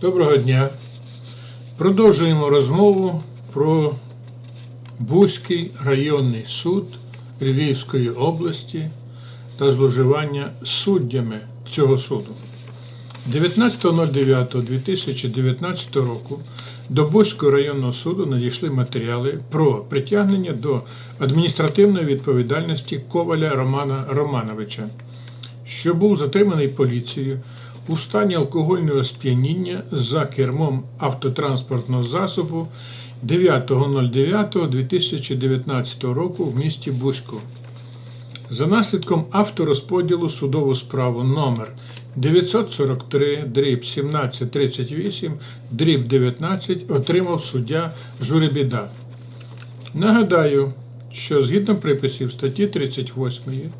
Доброго дня. Продовжуємо розмову про Бузький районний суд Львівської області та зловживання суддями цього суду. 19.09.2019 року до Бузького районного суду надійшли матеріали про притягнення до адміністративної відповідальності Коваля Романа Романовича, що був затриманий поліцією у стані алкогольного сп'яніння за кермом автотранспортного засобу 9.09.2019 року в місті Бузьку. За наслідком авторозподілу судову справу номер 943 дріб 1738 дріб 19 отримав суддя Журебіда. Нагадаю, що згідно приписів статті 38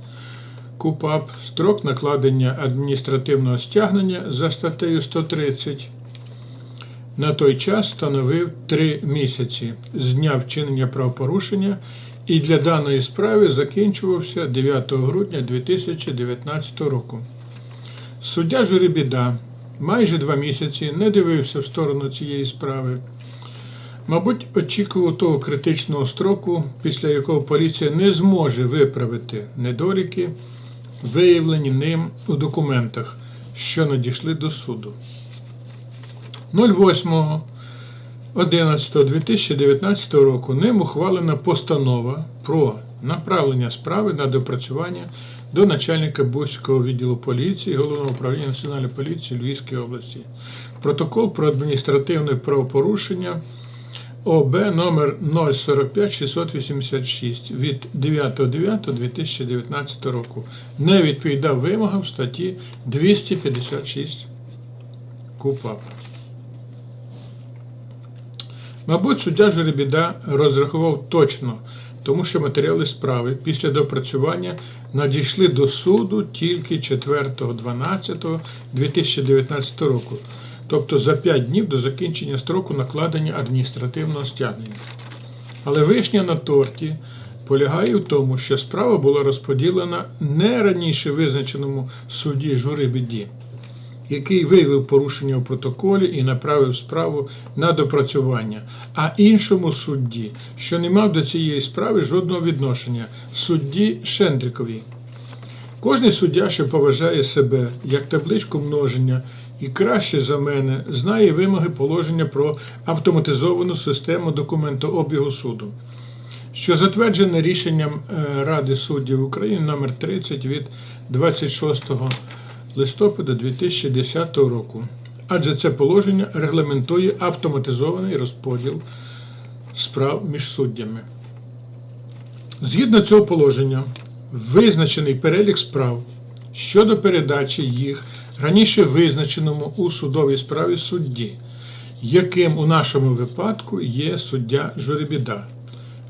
КУПАП строк накладення адміністративного стягнення за статтею 130 на той час становив 3 місяці з дня вчинення правопорушення і для даної справи закінчувався 9 грудня 2019 року. Суддя Журебіда майже два місяці не дивився в сторону цієї справи. Мабуть, очікував того критичного строку, після якого поліція не зможе виправити недоліки, виявлені ним у документах, що надійшли до суду. 08 11.2019 року ним ухвалена постанова про направлення справи на допрацювання до начальника Бузького відділу поліції Головного управління Національної поліції Львівської області. Протокол про адміністративне правопорушення ОБ номер 045 686 від 9.9.2019 року не відповідав вимогам статті 256 КУПАП. Мабуть, суддя Жеребіда розрахував точно, тому що матеріали справи після допрацювання надійшли до суду тільки 4.12.2019 року, тобто за 5 днів до закінчення строку накладення адміністративного стягнення. Але вишня на торті полягає в тому, що справа була розподілена не раніше визначеному судді Журебіді який виявив порушення у протоколі і направив справу на допрацювання, а іншому судді, що не мав до цієї справи жодного відношення, судді Шендрікові. Кожний суддя, що поважає себе як табличку множення і краще за мене, знає вимоги положення про автоматизовану систему документообігу суду, що затверджене рішенням е, Ради суддів України номер 30 від 26 листопада 2010 року, адже це положення регламентує автоматизований розподіл справ між суддями. Згідно цього положення, визначений перелік справ щодо передачі їх раніше визначеному у судовій справі судді, яким у нашому випадку є суддя Журебіда.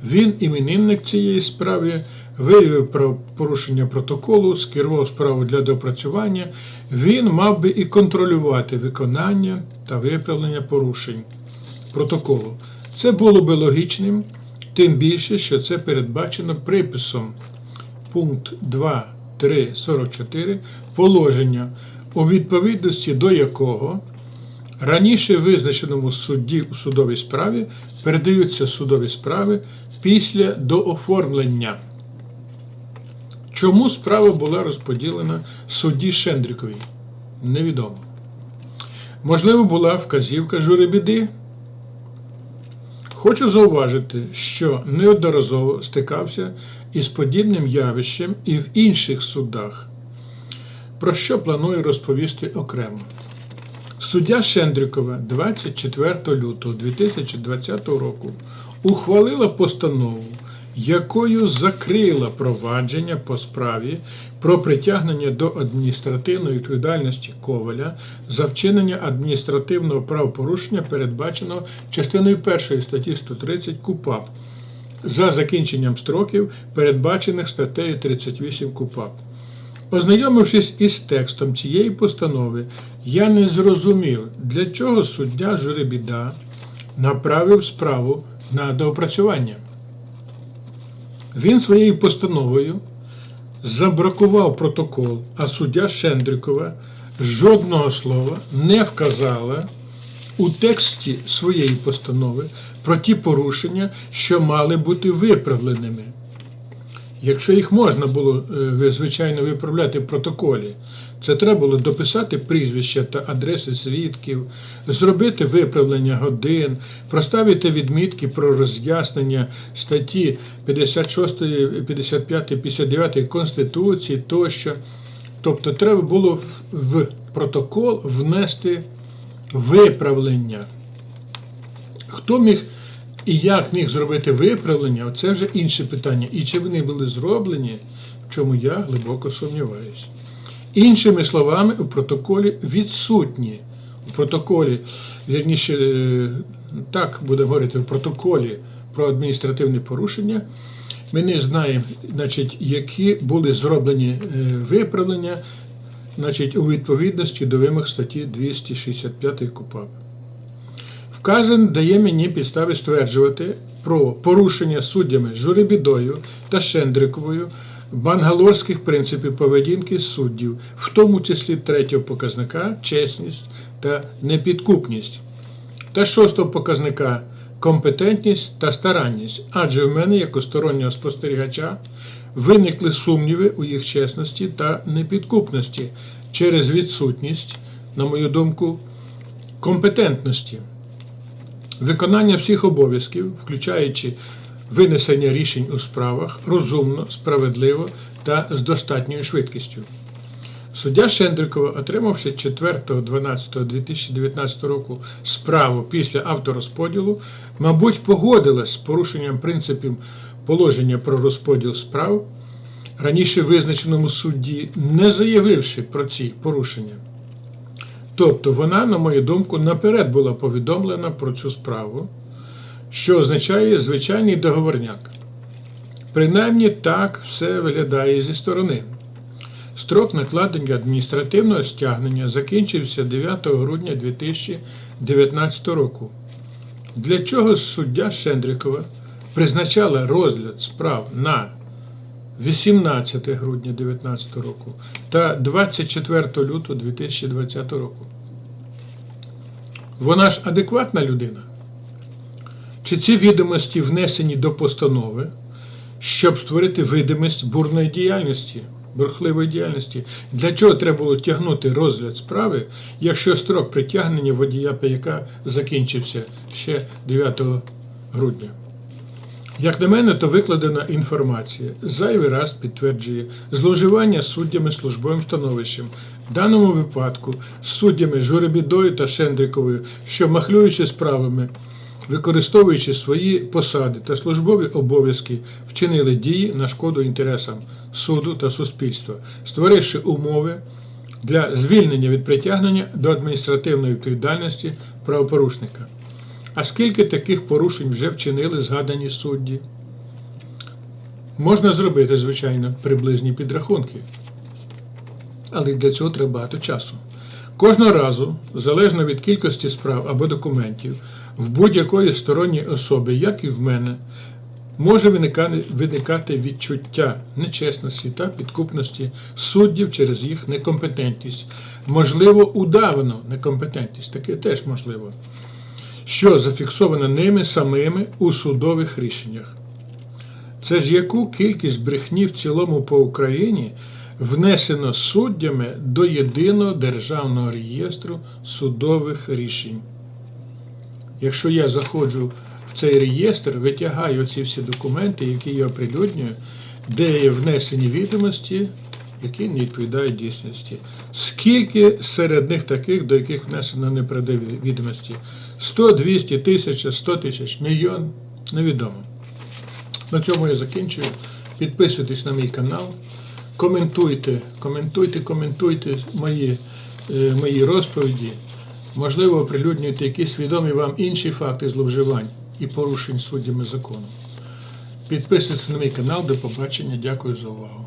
Він, іменинник цієї справи, виявив про порушення протоколу, скерував справу для допрацювання, він мав би і контролювати виконання та виправлення порушень протоколу. Це було би логічним, тим більше, що це передбачено приписом пункт 2.3.44 положення, у відповідності до якого раніше визначеному судді у судовій справі передаються судові справи після дооформлення. Чому справа була розподілена судді Шендріковій? Невідомо. Можливо, була вказівка журебіди. Хочу зауважити, що неодноразово стикався із подібним явищем і в інших судах, про що планую розповісти окремо. Суддя Шендрікова 24 лютого 2020 року ухвалила постанову, якою закрила провадження по справі про притягнення до адміністративної відповідальності Коваля за вчинення адміністративного правопорушення, передбаченого частиною 1 статті 130 КУПАП за закінченням строків, передбачених статтею 38 КУПАП. Ознайомившись із текстом цієї постанови, я не зрозумів, для чого суддя Журебіда направив справу на доопрацювання. Він своєю постановою забракував протокол, а суддя Шендрикова жодного слова не вказала у тексті своєї постанови про ті порушення, що мали бути виправленими. Якщо їх можна було, е, звичайно, виправляти в протоколі, це треба було дописати прізвища та адреси свідків, зробити виправлення годин, проставити відмітки про роз'яснення статті 56, 55, 59 Конституції тощо. Тобто треба було в в протокол внести виправлення. Хто міг і як міг зробити виправлення, це вже інше питання. І чи вони були зроблені, в чому я глибоко сумніваюся. Іншими словами, у протоколі відсутні. У протоколі, вірніше, е, так будемо говорити, в протоколі про адміністративне порушення. Ми не знаємо, значить, які були зроблені е, виправлення значить, у відповідності до вимог статті 265 КУПАП. Вказан дає мені підстави стверджувати про порушення суддями Журебідою та Шендриковою бангалорських принципів поведінки суддів, в тому числі третього показника чесність та непідкупність, та шостого показника компетентність та старанність, адже в мене, як у стороннього спостерігача, виникли сумніви у їх чесності та непідкупності через відсутність, на мою думку, компетентності. Виконання всіх обов'язків, включаючи винесення рішень у справах, розумно, справедливо та з достатньою швидкістю. Суддя Шендрикова, отримавши 4.12.2019 року справу після авторозподілу, мабуть, погодилась з порушенням принципів положення про розподіл справ, раніше визначеному судді, не заявивши про ці порушення. Тобто вона, на мою думку, наперед була повідомлена про цю справу, що означає звичайний договорняк. Принаймні так все виглядає зі сторони. Строк накладення адміністративного стягнення закінчився 9 грудня 2019 року. Для чого суддя Шендрикова призначала розгляд справ на 18 грудня 2019 року та 24 лютого 2020 року. Вона ж адекватна людина? Чи ці відомості внесені до постанови, щоб створити видимість бурної діяльності, бурхливої діяльності? Для чого треба було тягнути розгляд справи, якщо строк притягнення водія паяка закінчився ще 9 грудня? Як на мене, то викладена інформація зайвий раз підтверджує зловживання суддями службовим становищем, в даному випадку з суддями Журебідою та Шендриковою, що махлюючи справами, використовуючи свої посади та службові обов'язки, вчинили дії на шкоду інтересам суду та суспільства, створивши умови для звільнення від притягнення до адміністративної відповідальності правопорушника. А скільки таких порушень вже вчинили згадані судді? Можна зробити, звичайно, приблизні підрахунки. Але для цього треба багато часу. Кожного разу, залежно від кількості справ або документів, в будь-якої сторонньої особи, як і в мене, може виникати, виникати відчуття нечесності та підкупності суддів через їх некомпетентність. Можливо, удавану некомпетентність, таке теж можливо що зафіксовано ними самими у судових рішеннях. Це ж яку кількість брехні в цілому по Україні внесено суддями до єдиного державного реєстру судових рішень. Якщо я заходжу в цей реєстр, витягаю ці всі документи, які я оприлюднюю, де є внесені відомості, які не відповідають дійсності. Скільки серед них таких, до яких внесено неправдиві відомості? 100, 200, 1000, 100 тисяч, мільйон, невідомо. На цьому я закінчую. Підписуйтесь на мій канал, коментуйте, коментуйте, коментуйте мої, е, мої розповіді. Можливо, оприлюднюйте якісь відомі вам інші факти зловживань і порушень суддями закону. Підписуйтесь на мій канал. До побачення. Дякую за увагу.